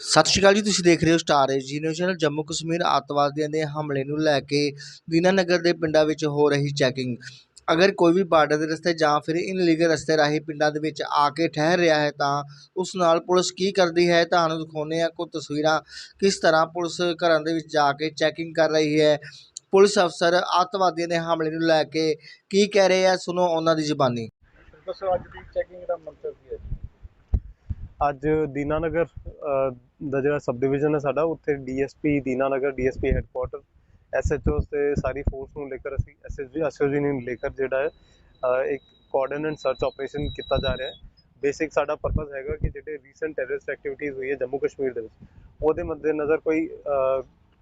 ਸਤਿ ਸ਼੍ਰੀ ਅਕਾਲ ਜੀ ਤੁਸੀਂ ਦੇਖ ਰਹੇ ਹੋ ਸਟਾਰ ਏਜੀ ਨਿਊਜ਼ ਚੈਨਲ ਜੰਮੂ ਕਸ਼ਮੀਰ ਅੱਤਵਾਦੀਆਂ ਦੇ ਹਮਲੇ ਨੂੰ ਲੈ ਕੇ ਦੀਨਾਨਗਰ ਦੇ ਪਿੰਡਾਂ ਵਿੱਚ ਹੋ ਰਹੀ ਚੈਕਿੰਗ ਅਗਰ ਕੋਈ ਵੀ ਬਾਰਡਰ ਦੇ ਰਸਤੇ ਜਾਂ ਫਿਰ ਇਨਲੀਗਲ ਰਸਤੇ ਰਾਹੀਂ ਪਿੰਡਾਂ ਦੇ ਵਿੱਚ ਆ ਕੇ ਠਹਿਰ ਰਿਹਾ ਹੈ ਤਾਂ ਉਸ ਨਾਲ ਪੁਲਿਸ ਕੀ ਕਰਦੀ ਹੈ? ਤੁਹਾਨੂੰ ਦਿਖਾਉਂਦੇ ਆ ਕੁਝ ਤਸਵੀਰਾਂ ਕਿਸ ਤਰ੍ਹਾਂ ਪੁਲਿਸ ਘਰਾਂ ਦੇ ਵਿੱਚ ਜਾ ਕੇ ਚੈਕਿੰਗ ਕਰ ਰਹੀ ਹੈ। ਪੁਲਿਸ ਅਫਸਰ ਅੱਤਵਾਦੀਆਂ ਦੇ ਹਮਲੇ ਨੂੰ ਲੈ ਕੇ ਕੀ ਕਹਿ ਰਹੇ ਆ? ਸੁਣੋ ਉਹਨਾਂ ਦੀ ਜ਼ੁਬਾਨੀ। ਦੱਸੋ ਅੱਜ ਦੀ ਚੈਕਿੰਗ ਦਾ ਮੰਤਵ ਕੀ ਹੈ? ਅੱਜ ਦੀਨਾਨਗਰ ਦਾ ਜਿਹੜਾ ਸਬ ਡਿਵੀਜ਼ਨ ਹੈ ਸਾਡਾ, ਉੱਥੇ DSP Dinanagar DSP headquarter SHO ਤੇ ਸਾਰੀ ਫੋਰਸ ਨੂੰ ਲੈ ਕੇ ਅਸੀਂ ਐਸਐਸਜੀ ਐਸਓਜੀ ਨੂੰ ਲੈ ਕੇ ਜਿਹੜਾ ਹੈ ਇੱਕ ਕੋਆਰਡੀਨੇਟ ਸਰਚ ਆਪਰੇਸ਼ਨ ਕੀਤਾ ਜਾ ਰਿਹਾ ਹੈ। ਬੇਸਿਕ ਸਾਡਾ ਪਰਪਸ ਹੈਗਾ ਕਿ ਜਿਹੜੇ ਰੀਸੈਂਟ ਟੈਰਰਿਸਟ ਐਕਟੀਵਿਟੀਜ਼ ਹੋਈ ਹੈ ਜੰਮੂ ਕਸ਼ਮੀਰ ਦੇ ਵਿੱਚ, ਉਹਦੇ ਮੱਦੇ ਨਜ਼ਰ ਕੋਈ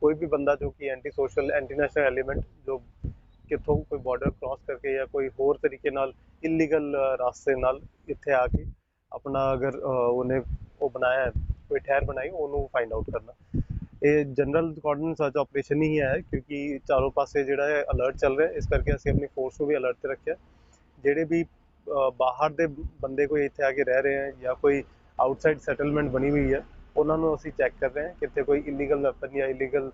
ਕੋਈ ਵੀ ਬੰਦਾ ਜੋ ਕਿ anti social anti national element ਜੋ ਕਿੱਥੋਂ ਕੋਈ ਬਾਰਡਰ ਕ੍ਰਾਸ ਕਰਕੇ ਜਾਂ ਕੋਈ ਹੋਰ ਤਰੀਕੇ ਨਾਲ ਇਲੀਗਲ ਰਾਸਤੇ ਨਾਲ ਇੱਥੇ ਆ ਕੇ ਆਪਣਾ ਅਗਰ ਉਹਨੇ ਉਹ ਬਣਾਇਆ ਕੋਈ ਠਹਿਰ ਬਣਾਈ, ਉਹਨੂੰ ਫਾਈਂਡ ਆਊਟ ਕਰਨਾ। ਇਹ ਜਨਰਲ ਕੋਆਰਡੀਨੇਟ ਸਰਚ ਆਪਰੇਸ਼ਨ ਹੀ ਹੈ, ਕਿਉਂਕਿ ਚਾਰੋਂ ਪਾਸੇ ਜਿਹੜਾ ਹੈ ਅਲਰਟ ਚੱਲ ਰਿਹਾ, ਇਸ ਕਰਕੇ ਅਸੀਂ ਆਪਣੀ ਫੋਰਸ ਨੂੰ ਵੀ ਅਲਰਟ ਤੇ ਰੱਖਿਆ। ਜਿਹੜੇ ਵੀ ਬਾਹਰ ਦੇ ਬੰਦੇ ਕੋਈ ਇੱਥੇ ਆ ਕੇ ਰਹਿ ਰਹੇ ਹੈ ਜਾਂ ਕੋਈ ਆਊਟਸਾਈਡ ਸੈਟਲਮੈਂਟ ਬਣੀ ਹੋਈ ਹੈ, ਉਹਨਾਂ ਨੂੰ ਅਸੀਂ ਚੈੱਕ ਕਰ ਰਹੇ ਹਾਂ ਕਿਤੇ ਕੋਈ ਇਲੀਗਲ ਵੈਪਨ ਜਾਂ ਇਲੀਗਲ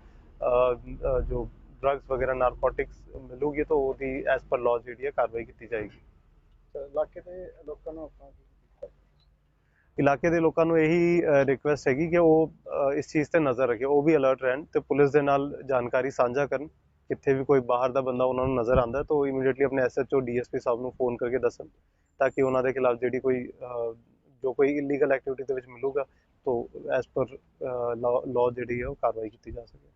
ਜੋ ਡਰੱਗਸ ਵਗੈਰਾ ਨਾਰਕੋਟਿਕਸ ਮਿਲੂਗੀ ਤਾਂ ਉਹਦੀ ਐਸ ਪਰ ਲਾਅ ਜਿਹੜੀ ਹੈ ਕਾਰਵਾਈ ਕੀਤੀ ਜਾਏਗੀ। ਇਲਾਕੇ ਦੇ ਲੋਕਾਂ ਨੂੰ ਆਪਣਾ ਇਲਾਕੇ ਦੇ ਲੋਕਾਂ ਨੂੰ ਇਹੀ ਰਿਕੁਐਸਟ ਹੈਗੀ ਕਿ ਉਹ ਇਸ ਚੀਜ਼ ਤੇ ਨਜ਼ਰ ਰੱਖੇ। ਉਹ ਵੀ ਅਲਰਟ ਰਹਿਣ ਤੇ ਪੁਲਿਸ ਦੇ ਨਾਲ ਜਾਣਕਾਰੀ ਸਾਂਝਾ ਕਰਨ। ਕਿੱਥੇ ਵੀ ਕੋਈ ਬਾਹਰ ਦਾ ਬੰਦਾ ਉਹਨਾਂ ਨੂੰ ਨਜ਼ਰ ਆਉਂਦਾ ਤਾਂ ਉਹ ਇਮੀਡੀਏਟਲੀ ਆਪਣੇ ਐਸਐਚਓ ਡੀਐਸਪੀ ਸਾਹਿਬ ਨੂੰ ਫੋਨ ਕਰਕੇ ਦੱਸਣ ਤਾਂ ਕਿ ਉਹਨਾਂ ਦੇ ਖਿਲਾਫ ਜਿਹੜੀ ਕੋਈ ਜੋ ਕੋਈ ਇਲੀਗਲ ਐਕਟੀਵਿਟੀ ਦੇ ਵਿੱਚ ਮਿਲੂਗਾ ਤਾਂ ਐਸ ਪਰ ਲਾਅ ਜਿਹੜੀ ਹੈ ਉਹ ਕਾਰਵਾਈ ਕੀਤੀ ਜਾ ਸਕੇ।